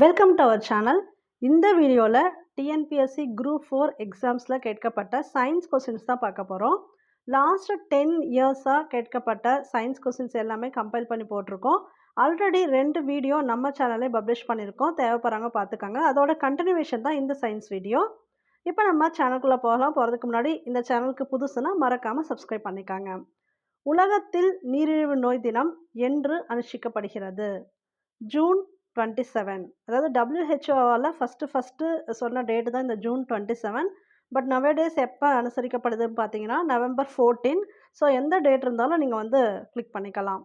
Welcome to our channel இந்த வீடியோவில் TNPSC group four எக்ஸாம்ஸில் கேட்கப்பட்ட சயின்ஸ் கொஸ்டின்ஸ் தான் பார்க்க போகிறோம் லாஸ்ட் டென் இயர்ஸாக கேட்கப்பட்ட சயின்ஸ் கொஸ்டின்ஸ் எல்லாமே கம்பைல் பண்ணி போட்டிருக்கோம். ஆல்ரெடி ரெண்டு வீடியோ நம்ம சேனலே பப்ளிஷ் பண்ணியிருக்கோம். தேவைப்படுறாங்க பார்த்துக்கோங்க. அதோட கண்டினியூவேஷன் தான் இந்த சயின்ஸ் வீடியோ இப்போ நம்ம சேனலுக்குள்ளே போகலாம். போகிறதுக்கு முன்னாடி இந்த சேனலுக்கு புதுசுன்னா மறக்காமல் சப்ஸ்கிரைப் பண்ணிக்காங்க. உலகத்தில் நீரிழிவு நோய் தினம் என்று அனுஷ்டிக்கப்படுகிறது. ஜூன் டுவெண்ட்டி செவன் அதாவது டபிள்யூஹெச்ஓவால் ஃபஸ்ட்டு ஃபஸ்ட்டு சொன்ன டேட்டு தான் இந்த June twenty seven but nowadays எப்போ அனுசரிக்கப்படுதுன்னு பார்த்தீங்கன்னா நவம்பர் ஃபோர்டீன் ஸோ எந்த டேட் இருந்தாலும் நீங்கள் வந்து கிளிக் பண்ணிக்கலாம்.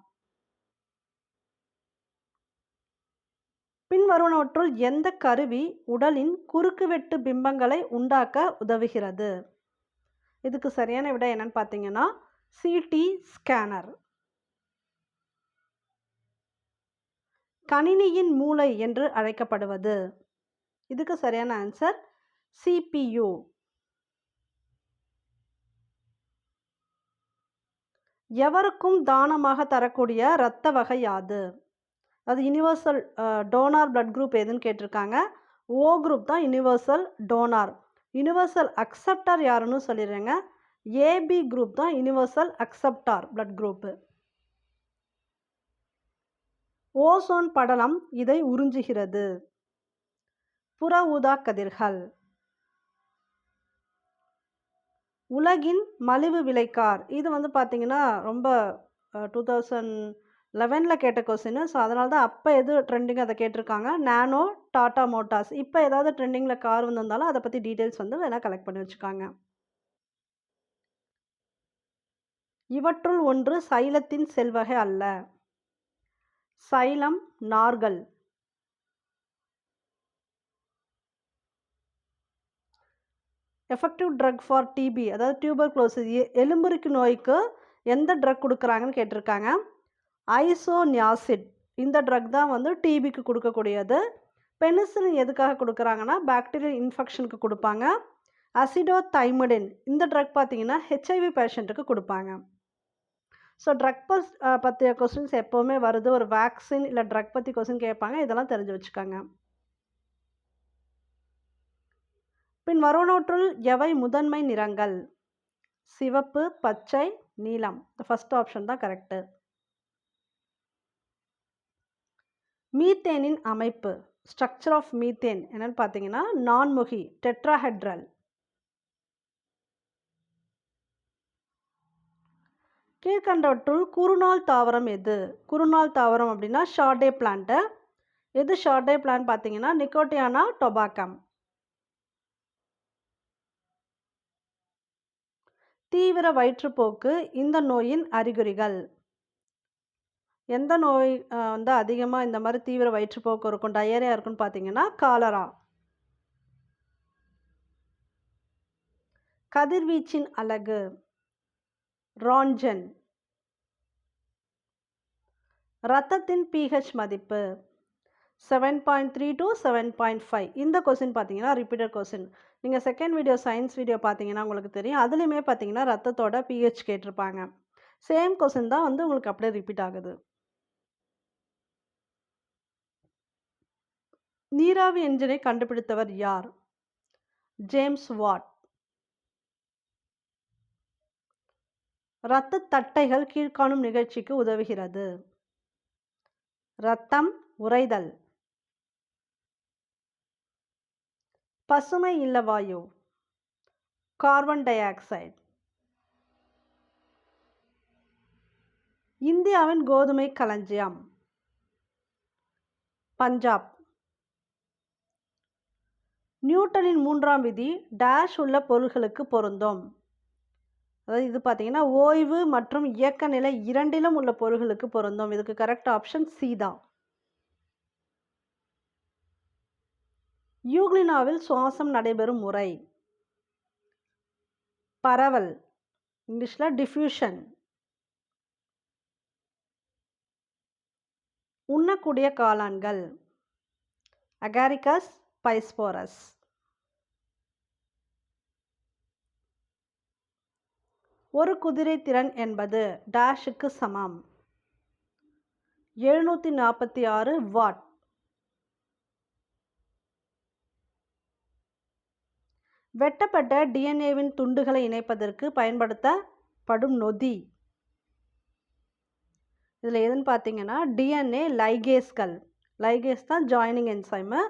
பின்வருவனவற்றுள் எந்த கருவி உடலின் குறுக்குவெட்டு பிம்பங்களை உண்டாக்க உதவுகிறது? இதுக்கு சரியான விட என்னன்னு பார்த்தீங்கன்னா சிடி ஸ்கேனர் கணினியின் மூளை என்று அழைக்கப்படுவது. இதுக்கு சரியான ஆன்சர் சிபியு எவருக்கும் தானமாக தரக்கூடிய இரத்த வகை யாது? அது யுனிவர்சல் டோனார் பிளட் குரூப் எதுன்னு கேட்டிருக்காங்க. ஓ குரூப் தான் யூனிவர்சல் டோனார் யுனிவர்சல் அக்செப்டார் யாருன்னு சொல்லிடுறேங்க. ஏபி குரூப் தான் universal acceptor blood group ozone படலம் இதை உறிஞ்சுகிறது. புற ஊதா கதிர்கள். உலகின் மலிவு விலைக்கார். இது வந்து பார்த்தீங்கன்னா ரொம்ப டூ தௌசண்ட் லெவனில் கேட்ட கொஸ்டின் ஸோ அதனால தான் அப்போ எது ட்ரெண்டிங் அதை கேட்டிருக்காங்க. நானோ டாட்டா மோட்டார்ஸ் இப்போ ஏதாவது ட்ரெண்டிங்கில் கார் வந்திருந்தாலும் அதை பற்றி டீட்டெயில்ஸ் வந்து வேணால் கலெக்ட் பண்ணி வச்சுக்காங்க. இவற்றுள் ஒன்று சைலத்தின் செல்வகை அல்ல. சைலம் நார்கள். எஃபெக்டிவ் ட்ரக் ஃபார் டிபி அதாவது டியூபர் குளோசிஸ் எலும்புரிக்கு நோய்க்கு எந்த ட்ரக் கொடுக்குறாங்கன்னு கேட்டிருக்காங்க. ஐசோனியாசிட் இந்த ட்ரக் தான் வந்து டிபிக்கு கொடுக்கக்கூடியது. பெனிசிலின் எதுக்காக கொடுக்குறாங்கன்னா பாக்டீரியல் இன்ஃபெக்ஷனுக்கு கொடுப்பாங்க. அசிடோ தைமடின் இந்த ட்ரக் பார்த்தீங்கன்னா ஹெச்ஐவி பேஷண்ட்டுக்கு கொடுப்பாங்க. ஸோ ட்ரக் பஸ் பற்றிய கொஸ்டின்ஸ் எப்போவுமே வருது. ஒரு வேக்சின் இல்லை ட்ரக் பற்றி கொஸ்டின் கேட்பாங்க. இதெல்லாம் தெரிஞ்சு வச்சுக்கோங்க. பின் வருவனோற்றுள் எவை முதன்மை நிறங்கள்? சிவப்பு பச்சை நீலம். இந்த ஃபஸ்ட் ஆப்ஷன் தான் கரெக்டு மீத்தேனின் அமைப்பு. ஸ்ட்ரக்சர் ஆஃப் மீத்தேன் என்னன்னு பார்த்தீங்கன்னா நான்முகி டெட்ராஹெட்ரல் கீழ்கண்டவற்றுள் குறுநாள் தாவரம் எது? குறுநாள் தாவரம் அப்படின்னா ஷார்டே பிளான்ட்டு எது ஷார்டே பிளான் பார்த்தீங்கன்னா நிக்கோட்டியானா டொபாக்கம் தீவிர வயிற்றுப்போக்கு இந்த நோயின் அறிகுறிகள். எந்த நோய் வந்து அதிகமாக இந்த மாதிரி தீவிர வயிற்றுப்போக்கு இருக்கும் டயரியா இருக்குன்னு பார்த்தீங்கன்னா காலரா கதிர்வீச்சின் அழகு ரான்ஜன். ரத்தத்தின் பிஹெச் மதிப்பு seven point three to seven point five இந்த கொஸ்டின் பார்த்தீங்கன்னா ரிப்பீட்டட் கொஸ்டின் நீங்கள் செகண்ட் வீடியோ சயின்ஸ் வீடியோ பார்த்தீங்கன்னா உங்களுக்கு தெரியும். அதுலேயுமே பார்த்தீங்கன்னா ரத்தத்தோட பிஹெச் கேட்டிருப்பாங்க. சேம் கொஸ்டின் தான் வந்து உங்களுக்கு அப்படியே ரிப்பீட் ஆகுது. நீராவி என்ஜினை கண்டுபிடித்தவர் யார்? ஜேம்ஸ் வாட் இரத்த தட்டைகள் கீழ்காணும் நிகழ்ச்சிக்கு உதவுகிறது. இரத்தம் உறைதல். பசுமை இல்ல வாயு. கார்பன் டை ஆக்சைடு இந்தியாவின் கோதுமை களஞ்சியம். பஞ்சாப். நியூட்டனின் மூன்றாம் விதி டேஷ் உள்ள பொருள்களுக்கு பொருந்தும். அதாவது இது பார்த்தீங்கன்னா ஓய்வு மற்றும் இயக்க நிலை இரண்டிலும் உள்ள பொருள்களுக்கு பொருந்தும். இதுக்கு கரெக்ட் ஆப்ஷன் சி தான். யூக்ளினாவில் சுவாசம் நடைபெறும் முறை. பரவல். இங்கிலீஷில் டிஃப்யூஷன் உண்ணக்கூடிய காளான்கள். அகாரிகஸ் பைஸ்போரஸ் ஒரு குதிரை திறன் என்பது டேஷுக்கு சமம். எழுநூற்றி நாற்பத்தி ஆறு வாட். வெட்டப்பட்ட டிஎன்ஏவின் துண்டுகளை இணைப்பதற்கு பயன்படுத்தப்படும் நொதி. இதில் எதுன்னு பார்த்தீங்கன்னா டிஎன்ஏ லைகேஸ்கள் லைகேஸ் தான் ஜாயினிங் என்சைமு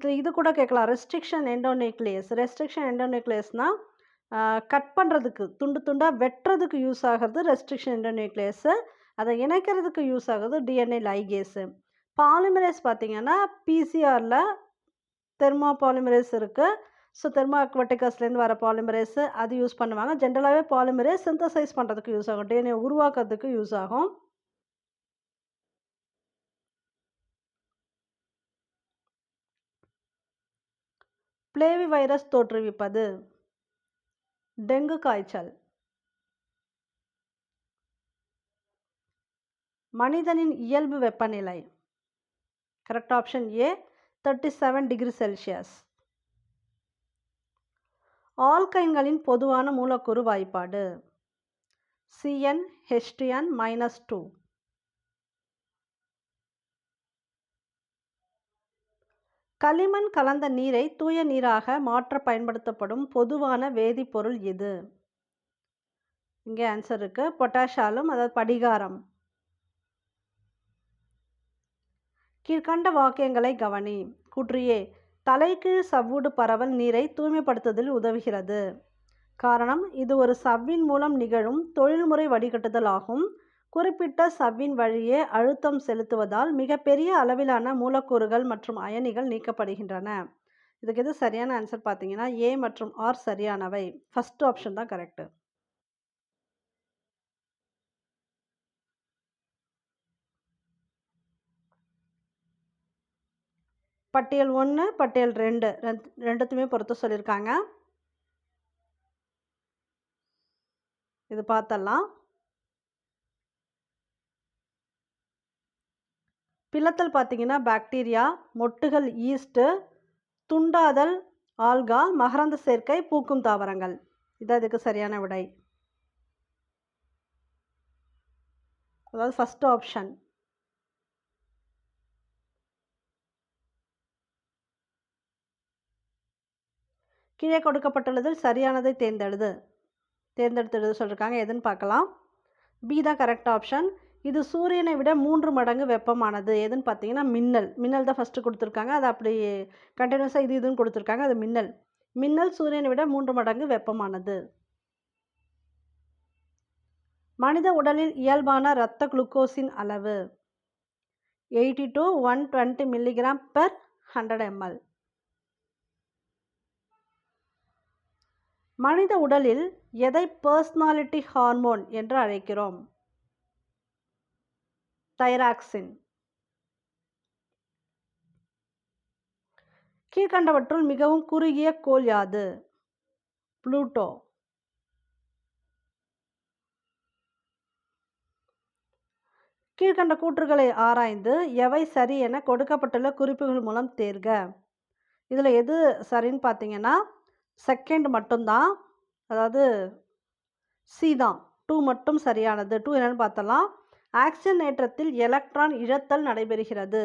இது இது கூட கேட்கலாம். ரெஸ்ட்ரிக்ஷன் எண்டோநியூக்ளியஸ் ரெஸ்ட்ரிக்ஷன் எண்டோநியூக்ளியஸ்னால் கட் பண்ணுறதுக்கு துண்டு துண்டாக வெட்டுறதுக்கு யூஸ் ஆகிறது ரெஸ்ட்ரிக்ஷன் இன்டர்நியூக்ளியஸு அதை இணைக்கிறதுக்கு யூஸ் ஆகுது டிஎன்ஏ லைகேஸு பாலிமரேஸ் பார்த்திங்கன்னா பிசிஆரில் தெர்மோ பாலிமரேஸ் இருக்குது ஸோ தெர்மோ அக்வட்டிகஸ்லேருந்து வர பாலிமரேஸு அது யூஸ் பண்ணுவாங்க. ஜென்ரலாகவே பாலிமரேஸ் சிந்தசைஸ் பண்ணுறதுக்கு யூஸ் ஆகும். டிஎன்ஏ உருவாக்குறதுக்கு யூஸ் ஆகும். பிளேவி வைரஸ் தோற்றுவிப்பது. டெங்கு காய்ச்சல். மனிதனின் இயல்பு வெப்பநிலை. Correct option A thirty seven degree Celsius ஆல்கைன்களின் பொதுவான மூலக்கூறு வாய்ப்பாடு. சிஎன் ஹெச்டிஎன் மைனஸ் டூ களிமண் கலந்த நீரை தூய நீராக மாற்ற பயன்படுத்தப்படும் பொதுவான வேதிப்பொருள் எது? இங்கே ஆன்சர் இருக்குது பொட்டாஷாலும் அதாவது படிகாரம். கீழ்கண்ட வாக்கியங்களை கவனி. குற்றியே தலைகீழ் சவ்வூடு பரவல் நீரை தூய்மைப்படுத்துதல் உதவுகிறது. காரணம் இது ஒரு சவ்வின் மூலம் நிகழும் தொழில்முறை வடிகட்டுதல் ஆகும் குறிப்பிட்ட சவ்வின் வழியே அழுத்தம் செலுத்துவதால் மிகப்பெரிய அளவிலான மூலக்கூறுகள் மற்றும் அயனிகள் நீக்கப்படுகின்றன. இதுக்கு எது சரியான ஆன்சர் பார்த்தீங்கன்னா ஏ மற்றும் ஆர் சரியானவை. ஃபர்ஸ்ட் ஆப்ஷன் தான் கரெக்டு பட்டியல் ஒன்று பட்டியல் ரெண்டு. ரெண்டு ரெண்டுத்துமே பொறுத்து சொல்லியிருக்காங்க. இது பார்த்தலாம் பிளத்தல் பார்த்தீங்கன்னா பாக்டீரியா மொட்டுகள் ஈஸ்ட்டு துண்டாதல் ஆல்கா மகரந்த சேர்க்கை பூக்கும் தாவரங்கள். இது அதுக்கு சரியான விடை. அதாவது ஃபஸ்ட் ஆப்ஷன் கீழே கொடுக்கப்பட்டுள்ளதில் சரியானதை தேர்ந்தெடுது. தேர்ந்தெடுத்து சொல்லியிருக்காங்க எதுன்னு பார்க்கலாம். பி தான் கரெக்ட் ஆப்ஷன் இது சூரியனை விட மூன்று மடங்கு வெப்பமானது. எதுன்னு பார்த்தீங்கன்னா மின்னல். மின்னல் தான் ஃபஸ்ட்டு கொடுத்துருக்காங்க. அது அப்படி கண்டினியூஸாக இது இதுன்னு கொடுத்துருக்காங்க. அது மின்னல். மின்னல் சூரியனை விட மூன்று மடங்கு வெப்பமானது. மனித உடலில் இயல்பான இரத்த குளுக்கோஸின் அளவு eighty to one twenty milligram per hundred ML மனித உடலில் எதை பர்சனாலிட்டி ஹார்மோன் என்று அழைக்கிறோம்? தைராக்சின். கீழ்கண்டவற்றுள் மிகவும் குறுகிய கோள் யாது? புளூட்டோ. கீழ்கண்ட கூற்றுகளை ஆராய்ந்து எவை சரி என கொடுக்கப்பட்டுள்ள குறிப்புகள் மூலம் தேர்க. இதில் எது சரின்னு பார்த்தீங்கன்னா செகண்ட் மட்டும்தான் அதாவது சி தான். டூ மட்டும் சரியானது. டூ என்னென்னு பார்த்தலாம். ஆக்சிஜனேற்றத்தில் எலக்ட்ரான் இழத்தல் நடைபெறுகிறது.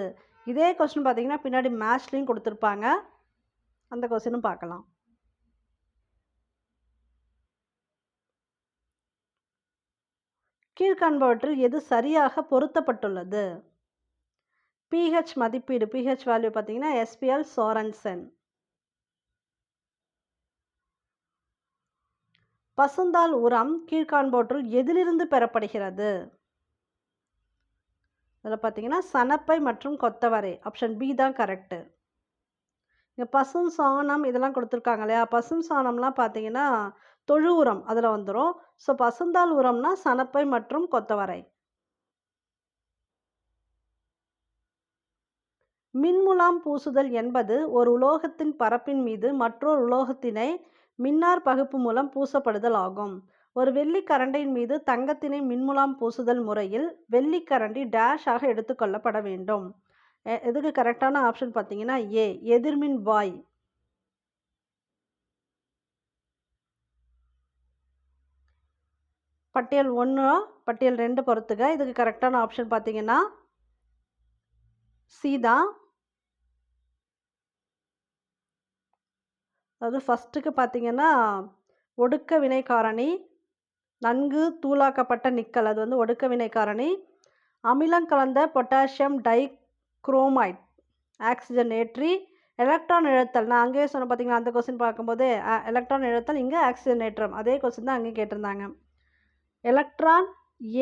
இதே கொஸ்டின் பார்த்தீங்கன்னா பின்னாடி மேட்ச்லேயும் கொடுத்துருப்பாங்க. அந்த கொஸ்டினும் பார்க்கலாம். கீழ்காண்பவற்றில் எது சரியாக பொருத்தப்பட்டுள்ளது? பிஹெச் மதிப்பீடு. பிஹெச் வேல்யூ பார்த்தீங்கன்னா எஸ்பிஎல் சோரன்சன் பசுந்தால் உரம் கீழ்காண்பவற்றுள் எதிலிருந்து பெறப்படுகிறது? அதில் பார்த்தீங்கன்னா சனப்பை மற்றும் கொத்தவரை ஆப்ஷன் பி தான் கரெக்டு இங்கே பசும் சாணம் இதெல்லாம் கொடுத்துருக்காங்க இல்லையா? பசும் சாணம்லாம் பார்த்தீங்கன்னா தொழு உரம் அதில் வந்துடும் ஸோ பசுந்தாள் உரம்னா சனப்பை மற்றும் கொத்தவரை. மின்முலாம் பூசுதல் என்பது ஒரு உலோகத்தின் பரப்பின் மீது மற்றொரு உலோகத்தினை மின்னார் பகுப்பு மூலம் பூசப்படுதல் ஆகும். ஒரு வெள்ளிக்கரண்டின் மீது தங்கத்தினை மின்முலாம் பூசுதல் முறையில் வெள்ளிக்கரண்டி டேஷ் ஆக எடுத்துக்கொள்ளப்பட வேண்டும். எதுக்கு கரெக்டான ஆப்ஷன் பார்த்தீங்கன்னா ஏ எதிர்மின் வாய். பட்டியல் ஒன்று பட்டியல் ரெண்டு பொறுத்துக்க இதுக்கு கரெக்டான ஆப்ஷன் பார்த்தீங்கன்னா சி தான். அதாவது ஃபஸ்ட்டுக்கு பார்த்தீங்கன்னா ஒடுக்க வினை காரணி நன்கு தூளாக்கப்பட்ட நிக்கல் அது வந்து ஒடுக்க வினைக்காரணி அமிலம் கலந்த பொட்டாசியம் டை குரோமைட் ஆக்சிஜன் ஏற்றி எலக்ட்ரான் இழத்தல். நான் அங்கேயே சொன்ன பார்த்தீங்களா அந்த கொஸ்டின் பார்க்கும்போது எலக்ட்ரான் இழத்தல் இங்கே ஆக்சிஜன் ஏற்றம். அதே கொஸ்டின் தான் அங்கே கேட்டிருந்தாங்க. எலக்ட்ரான்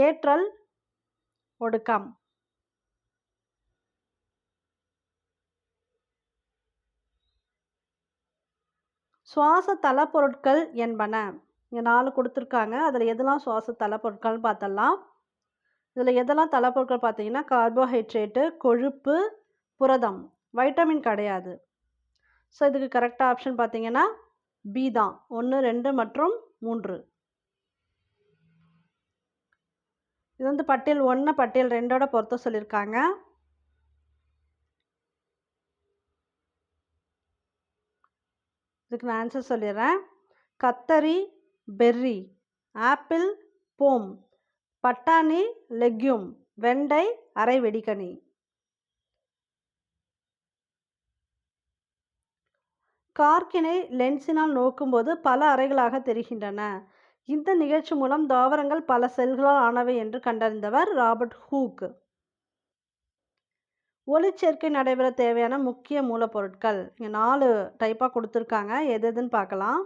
ஏற்றல் ஒடுக்கம். சுவாச தளப்பொருட்கள் என்பன. இங்கே நாலு கொடுத்துருக்காங்க. அதில் எதெல்லாம் சுவாச தலைப்பொருட்கள்னு பார்த்தலாம் இதில் எதெல்லாம் தலைப்பொருட்கள் பார்த்தீங்கன்னா கார்போஹைட்ரேட்டு கொழுப்பு புரதம். வைட்டமின் கிடையாது. ஸோ இதுக்கு கரெக்டாக ஆப்ஷன் பார்த்தீங்கன்னா பி தான். ஒன்று ரெண்டு மற்றும் மூன்று. இது வந்து பட்டியல் ஒன்று பட்டியல் ரெண்டோட பொறுத்த சொல்லியிருக்காங்க இதுக்கு நான் ஆன்சர் சொல்லிடுறேன் கத்தரி பெர்ரி ஆப்பிள் போம் பட்டாணி லெக்யூம் வெண்டை அரை வெடிக்கனி. கார்க்கினை லென்ஸினால் நோக்கும்போது பல அறைகளாக தெரிகின்றன. இந்த நிகழ்ச்சி மூலம் தாவரங்கள் பல செல்களால் ஆனவை என்று கண்டறிந்தவர் ராபர்ட் ஹூக். ஒளிச்சேர்க்கை நடைபெற தேவையான முக்கிய மூலப்பொருட்கள் இங்கே நாலு டைப்பாக கொடுத்துருக்காங்க. எது எதுன்னு பார்க்கலாம்.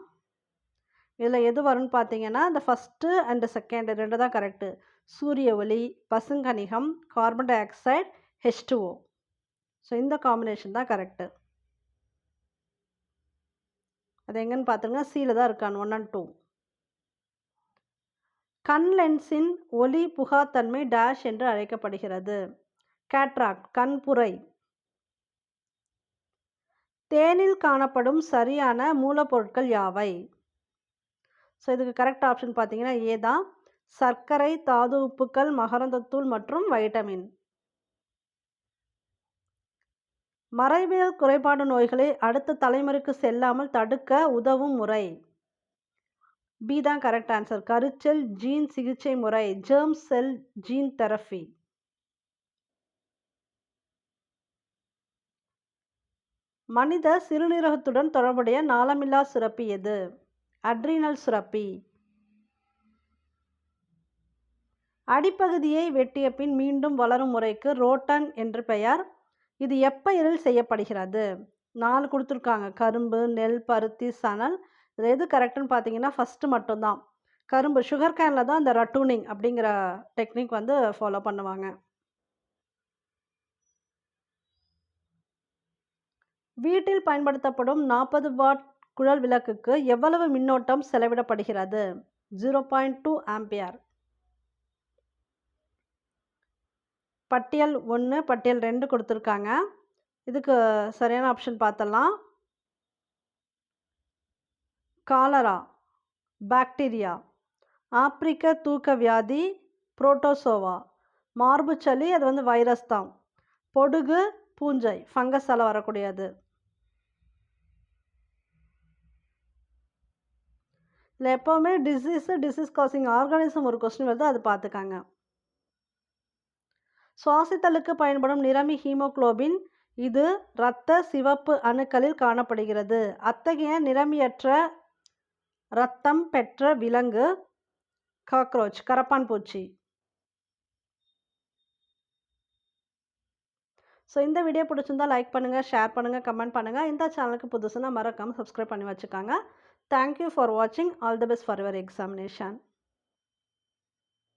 இதில் எது வரும்னு பார்த்தீங்கன்னா இந்த ஃபஸ்ட்டு அண்டு செகண்ட் ரெண்டு தான் கரெக்டு சூரிய ஒளி பசுங்கனிகம் carbon dioxide H two O so இந்த காம்பினேஷன் தான் கரெக்டு அது எங்கன்னு பார்த்துங்க சீல தான் இருக்கான் ஒன் அண்ட் டூ கண் லென்ஸின் ஒளி புகாத்தன்மை டேஷ் என்று அழைக்கப்படுகிறது. கேட்ராக்ட் கண்புரை தேனில் காணப்படும் சரியான மூலப்பொருட்கள் யாவை? ஸோ இதுக்கு கரெக்ட் ஆப்ஷன் பார்த்தீங்கன்னா ஏ தான். சர்க்கரை தாது உப்புக்கள் மகரந்தத்தூள் மற்றும் வைட்டமின் மறைவியல் குறைபாடு நோய்களை அடுத்த தலைமுறைக்கு செல்லாமல் தடுக்க உதவும் முறை. பி தான் கரெக்ட் ஆன்சர் கருச்சல் ஜீன் சிகிச்சை முறை. ஜெர்ம் செல் ஜீன் தெரபி மனித சிறுநீரகத்துடன் தொடர்புடைய நாளமில்லா சுரப்பி எது? அட்ரினல் சுரப்பி. அடிப்பகுதியை வெட்டிய பின் மீண்டும் வளரும் முறைக்கு ரோட்டன் என்று பெயர். இது எப்பயிரில் செய்யப்படுகிறது? நாலு கொடுத்துருக்காங்க. கரும்பு நெல் பருத்தி சணல். இது எது கரெக்டுன்னு பார்த்தீங்கன்னா ஃபஸ்ட்டு மட்டும்தான். கரும்பு சுகர் கேனில் தான் இந்த ரட்டூனிங் அப்படிங்கிற டெக்னிக் வந்து ஃபாலோ பண்ணுவாங்க. வீட்டில் பயன்படுத்தப்படும் நாற்பது வாட் குழல் விளக்குக்கு எவ்வளவு மின்னோட்டம் செலவிடப்படுகிறது? Zero point two ampere. பட்டியல் ஒன்று பட்டியல் ரெண்டு கொடுத்துருக்காங்க. இதுக்கு சரியான ஆப்ஷன் பார்த்தலாம் காலரா பாக்டீரியா ஆப்பிரிக்க தூக்க வியாதி புரோட்டோசோவா மார்புச்சளி அது வந்து வைரஸ் தான். பொடுகு பூஞ்சை ஃபங்கஸால் வரக்கூடியது. இல்லை எப்போவுமே டிசீஸு டிசீஸ் காசிங் ஆர்கானிசம் ஒரு கொஸ்டின் வருது அது பார்த்துக்காங்க. சுவாசித்தலுக்கு பயன்படும் நிறமி ஹீமோக்ளோபின் இது இரத்த சிவப்பு அணுக்களில் காணப்படுகிறது. அத்தகைய நிறமியற்ற இரத்தம் பெற்ற விலங்கு காக்ரோச் கரப்பான் பூச்சி. ஸோ இந்த வீடியோ பிடிச்சிருந்தா லைக் பண்ணுங்கள் ஷேர் பண்ணுங்கள் கமெண்ட் பண்ணுங்கள் இந்த சேனலுக்கு புதுசுன்னா மறக்காமல் சப்ஸ்கிரைப் பண்ணி வச்சுக்காங்க. Thank you for watching. All the best for your examination.